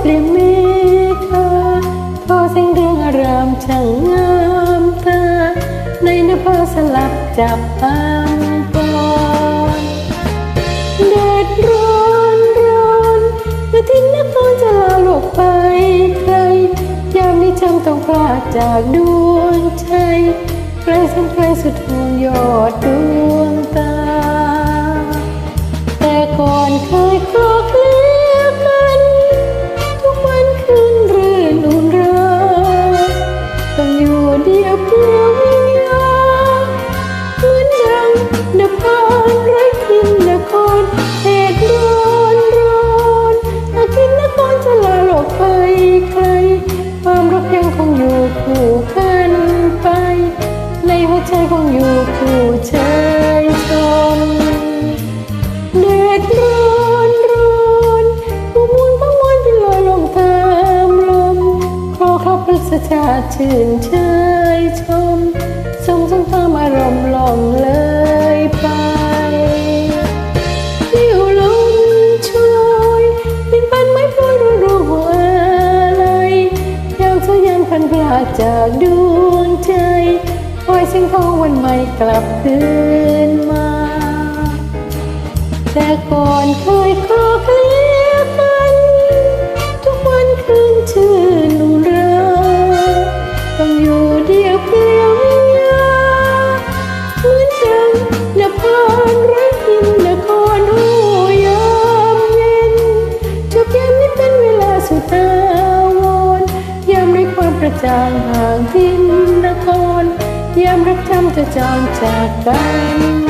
เปลี่ยนเมฆาทอแสงเรืองอารามช่างงามตา ในนภาสลับจับตามปอนแดดร้อนร้อนนาทินนครจะลาโลกไปไกลยามนี้จำต้องพลาดจากดวงใจไกลสันไกลสุดห่วงยอดดวง คงอยู่คู่เชยชมแดดร้อนร้อนผู้มุนผู้มวนเป็นลอยลงตามลมคลอคลอพฤกษชาชื่นเชยชมทรงทรงตามอารมณ์ลองเลยไปเลี้วลมช่วยเป็นปันไม้พลอยรู้รู้หัวอะไรยาวเธอยังพันพลาจากดวง ใจคอยเสียงทองวันใหม่กลับคืนมา แต่ก่อนเคยคลอเคลียกัน ทุกวันคืนชื่นอุราต้องอยู่เดียวเปลี่ยววิญญาเหมือนดังนภานไร้ทินนครหูยามเย็นจบยามนี้เป็นเวลาสุดตาวรยามไร้ความกระจ่างห่างทินน ยามรักจำจะจางจากกัน